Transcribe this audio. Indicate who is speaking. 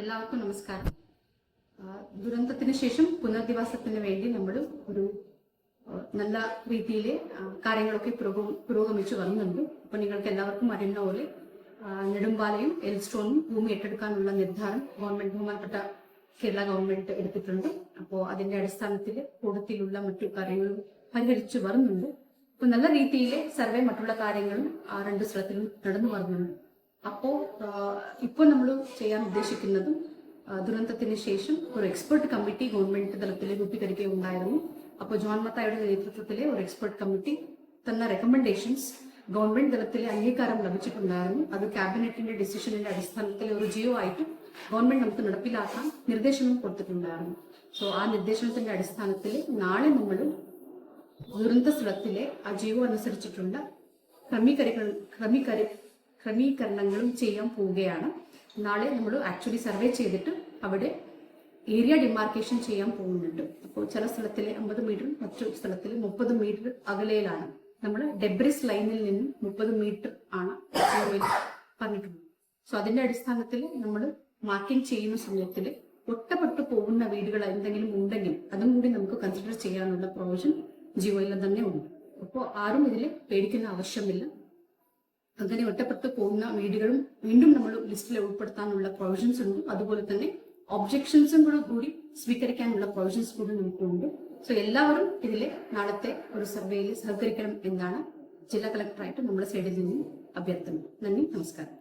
Speaker 1: എല്ലാവർക്കും നമസ്കാരം. ദുരന്തത്തിന് ശേഷം പുനരധിവാസത്തിന് വേണ്ടി നമ്മൾ ഒരു നല്ല രീതിയിൽ കാര്യങ്ങളൊക്കെ പുരോഗ- പുരോഗമിച്ചു വരുന്നുണ്ട് അപ്പൊ നിങ്ങൾക്ക് എല്ലാവർക്കും അറിയുന്ന പോലെ നെടുമ്പാലയും എൽസ്റ്റോണും ഭൂമി ഏറ്റെടുക്കാനുള്ള നിർദ്ധാരം ഗവൺമെന്റ് ബഹുമാനപ്പെട്ട കേരള ഗവൺമെന്റ് എടുത്തിട്ടുണ്ട്. അപ്പോൾ അതിന്റെ അടിസ്ഥാനത്തിൽ കൂടത്തിലുള്ള മറ്റു കാര്യങ്ങളും പരിഹരിച്ചു വരുന്നുണ്ട്. അപ്പൊ നല്ല രീതിയിൽ സർവേ മറ്റുള്ള കാര്യങ്ങളും ആ രണ്ട് സ്ഥലത്തിലും നടന്നു വരുന്നുണ്ട്. അപ്പോ ഇപ്പോൾ നമ്മൾ ചെയ്യാൻ ഉദ്ദേശിക്കുന്നതും ദുരന്തത്തിന് ശേഷം ഒരു എക്സ്പെർട്ട് കമ്മിറ്റി ഗവൺമെന്റ് തലത്തിൽ രൂപീകരിക്കുകയുണ്ടായിരുന്നു. അപ്പോൾ ജോൺ മത്തായുടെ നേതൃത്വത്തിലെ ഒരു എക്സ്പെർട്ട് കമ്മിറ്റി തന്ന റെക്കമെൻഡേഷൻസ് ഗവൺമെന്റ് തലത്തിൽ അംഗീകാരം ലഭിച്ചിട്ടുണ്ടായിരുന്നു. അത് ക്യാബിനറ്റിന്റെ ഡിസിഷനിന്റെ അടിസ്ഥാനത്തിൽ ഒരു ജിയോ ആയിട്ട് ഗവൺമെന്റ് നമുക്ക് നടപ്പിലാക്കാൻ നിർദ്ദേശവും കൊടുത്തിട്ടുണ്ടായിരുന്നു. സോ ആ നിർദ്ദേശത്തിന്റെ അടിസ്ഥാനത്തിൽ നാളെ നമ്മൾ ദുരന്ത സ്ഥലത്തിലെ ആ ജിയോ അനുസരിച്ചിട്ടുള്ള ക്രമീകരണങ്ങൾ ക്രമീകര ക്രമീകരണങ്ങളും ചെയ്യാൻ പോവുകയാണ്. നാളെ നമ്മൾ ആക്ച്വലി സർവേ ചെയ്തിട്ട് അവിടെ ഏരിയ ഡിമാർക്കേഷൻ ചെയ്യാൻ പോകുന്നുണ്ട്. അപ്പോൾ ചില സ്ഥലത്തിൽ അമ്പത് മീറ്റർ മറ്റു സ്ഥലത്തിൽ മുപ്പത് മീറ്റർ അകലയിലാണ്. നമ്മൾ ഡെബ്രിസ് ലൈനിൽ നിന്നും മുപ്പത് മീറ്റർ ആണ് പറഞ്ഞിട്ടുള്ളത്. സോ അതിന്റെ അടിസ്ഥാനത്തിൽ നമ്മൾ മാർക്കിംഗ് ചെയ്യുന്ന സമയത്തിൽ ഒറ്റപ്പെട്ടു പോകുന്ന വീടുകൾ എന്തെങ്കിലും ഉണ്ടെങ്കിൽ അതും കൂടി നമുക്ക് കൺസിഡർ ചെയ്യാനുള്ള പ്രൊവിഷൻ ജിയോയിൽ തന്നെ ഉണ്ട്. അപ്പോൾ ആരും ഇതിൽ പേടിക്കുന്ന ആവശ്യമില്ല. അങ്ങനെ ഒറ്റപ്പെട്ടു പോകുന്ന വീടുകളും വീണ്ടും നമ്മൾ ലിസ്റ്റിൽ ഉൾപ്പെടുത്താനുള്ള പ്രൊവിഷൻസ് ഉണ്ട്. അതുപോലെ തന്നെ ഒബ്ജെക്ഷൻസും കൂടെ കൂടി സ്വീകരിക്കാനുള്ള പ്രൊവിഷൻസ് കൂടി നമുക്കുണ്ട്. സോ എല്ലാവരും ഇതിലെ നാളത്തെ ഒരു സർവേയിൽ സഹകരിക്കണം എന്നാണ് ജില്ലാ കളക്ടറായിട്ട് നമ്മുടെ സൈഡിൽ നിന്നും അഭ്യർത്ഥന നന്ദി നമസ്കാരം.